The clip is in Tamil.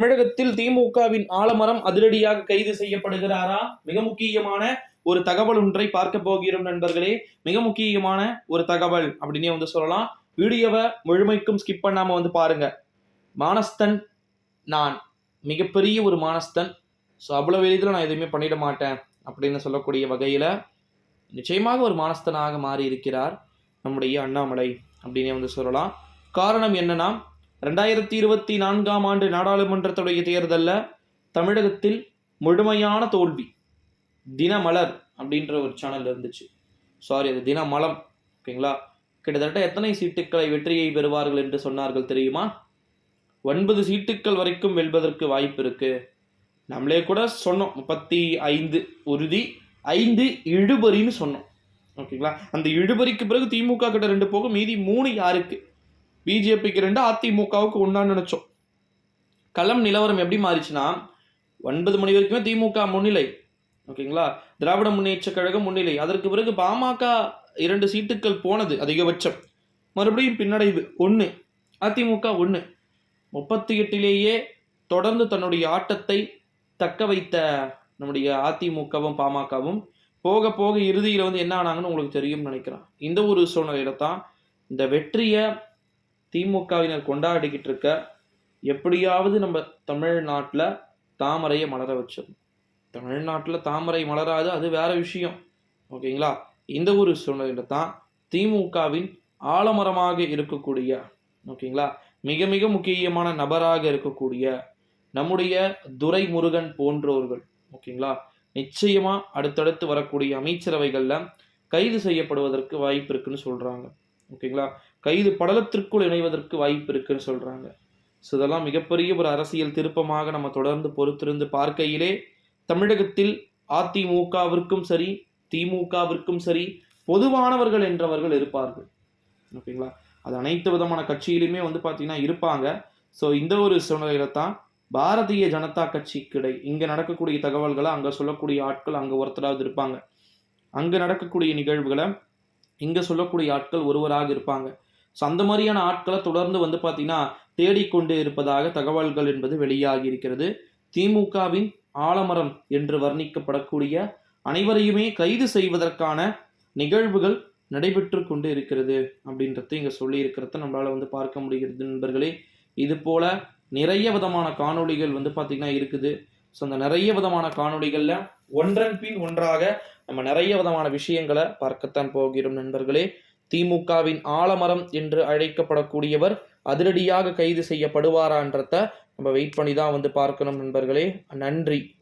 தமிழகத்தில் திமுகவின் ஆலமரம் அதிரடியாக கைது செய்யப்படுகிறாரா? மிக முக்கியமான ஒரு தகவல் ஒன்றை பார்க்க போகிறோம் நண்பர்களே. மிக முக்கியமான ஒரு தகவல் அப்படின்னே வந்து சொல்லலாம். வீடியோவை முழுமைக்கும் ஸ்கிப் பண்ணாம வந்து பாருங்க. மானஸ்தன் நான் மிகப்பெரிய ஒரு மானஸ்தன். ஸோ அவ்வளவு எளிதில் நான் எதுவுமே பண்ணிட மாட்டேன் அப்படின்னு சொல்லக்கூடிய வகையில் நிச்சயமாக ஒரு மானஸ்தனாக மாறி இருக்கிறார் நம்முடைய அண்ணாமலை அப்படின்னே வந்து சொல்லலாம். காரணம் என்னன்னா ரெண்டாயிரத்தி இருபத்தி நான்காம் ஆண்டு நாடாளுமன்றத்துடைய தேர்தலில் தமிழகத்தில் முழுமையான தோல்வி. தினமலர் அப்படின்ற ஒரு சேனல் இருந்துச்சு. சாரி அது தினமலம். ஓகேங்களா? கிட்டத்தட்ட எத்தனை சீட்டுக்களை வெற்றியை பெறுவார்கள் என்று சொன்னார்கள் தெரியுமா? ஒன்பது சீட்டுக்கள் வரைக்கும் வெல்வதற்கு வாய்ப்பு இருக்கு. நம்மளே கூட சொன்னோம் முப்பத்தி ஐந்து உறுதி ஐந்து இழுபறின்னு சொன்னோம். ஓகேங்களா? அந்த இழுபறிக்கு பிறகு திமுக கிட்ட ரெண்டு போகும் மீதி மூணு யாருக்கு? பிஜேபிக்கு ரெண்டு அதிமுகவுக்கு ஒன்றான்னு நினச்சோம். களம் நிலவரம் எப்படி மாறிச்சுன்னா ஒன்பது மணி வரைக்குமே திமுக முன்னிலை. ஓகேங்களா? திராவிட முன்னேற்ற கழகம் முன்னிலை. அதற்கு பிறகு பாமக இரண்டு சீட்டுக்கள் போனது அதிகபட்சம். மறுபடியும் பின்னடைவு ஒன்று அதிமுக ஒன்று முப்பத்தி எட்டிலேயே தொடர்ந்து தன்னுடைய ஆட்டத்தை தக்க வைத்த நம்முடைய அதிமுகவும் பாமகவும் போக போக இறுதியில் வந்து என்ன ஆனாங்கன்னு உங்களுக்கு தெரியும்னு நினைக்கிறேன். இந்த ஒரு சூழ்நிலையில தான் இந்த வெற்றியை திமுகவினர் கொண்டாடிக்கிட்டு இருக்க எப்படியாவது நம்ம தமிழ்நாட்டில் தாமரையை மலர வச்சிடணும். தமிழ்நாட்டில் தாமரை மலராது அது வேற விஷயம். ஓகேங்களா? இந்த ஒரு சூழ்நிலையில தான் திமுகவின் ஆலமரமாக இருக்கக்கூடிய ஓகேங்களா? மிக மிக முக்கியமான நபராக இருக்கக்கூடிய நம்முடைய துரைமுருகன் போன்றோர்கள் ஓகேங்களா? நிச்சயமா அடுத்தடுத்து வரக்கூடிய அமைச்சரவைகளில் கைது செய்யப்படுவதற்கு வாய்ப்பு இருக்குன்னு சொல்றாங்க. ஓகேங்களா? கைது படலத்திற்குள் இணைவதற்கு வாய்ப்பு இருக்குன்னு சொல்கிறாங்க ஸோ இதெல்லாம் மிகப்பெரிய ஒரு அரசியல் திருப்பமாக நம்ம தொடர்ந்து பொறுத்திருந்து பார்க்கையிலே தமிழகத்தில் அதிமுகவிற்கும் சரி திமுகவிற்கும் சரி பொதுவானவர்கள் என்றவர்கள் இருப்பார்கள். ஓகேங்களா? அது அனைத்து விதமான கட்சியிலுமே வந்து பார்த்தீங்கன்னா இருப்பாங்க. ஸோ இந்த ஒரு சூழ்நிலையில தான் பாரதிய ஜனதா கட்சி கிடை இங்கே நடக்கக்கூடிய தகவல்களை அங்கே சொல்லக்கூடிய ஆட்கள் அங்கே ஒருத்தராவது இருப்பாங்க. அங்கே நடக்கக்கூடிய நிகழ்வுகளை இங்கே சொல்லக்கூடிய ஆட்கள் ஒருவராக இருப்பாங்க. ஸோ அந்த மாதிரியான ஆட்களை தொடர்ந்து வந்து பார்த்தீங்கன்னா தேடிக்கொண்டு இருப்பதாக தகவல்கள் என்பது வெளியாகி இருக்கிறது. திமுகவின் ஆலமரம் என்று வர்ணிக்கப்படக்கூடிய அனைவரையுமே கைது செய்வதற்கான நிகழ்வுகள் நடைபெற்று கொண்டு இருக்கிறது அப்படின்றத இங்கே சொல்லியிருக்கிறத நம்மளால் வந்து பார்க்க முடிகிறது நண்பர்களே. இது போல நிறைய விதமான காணொளிகள் வந்து பார்த்திங்கன்னா இருக்குது. ஸோ அந்த நிறைய விதமான காணொளிகளில் ஒன்றன் பின் ஒன்றாக நம்ம நிறைய விதமான விஷயங்களை பார்க்கத்தான் போகிறோம் நண்பர்களே. திமுகவின் ஆலமரம் என்று அழைக்கப்படக்கூடியவர் அதிரடியாக கைது செய்யப்படுவாரான்றத நம்ம வெயிட் பண்ணி தான் வந்து பார்க்கணும் நண்பர்களே. நன்றி.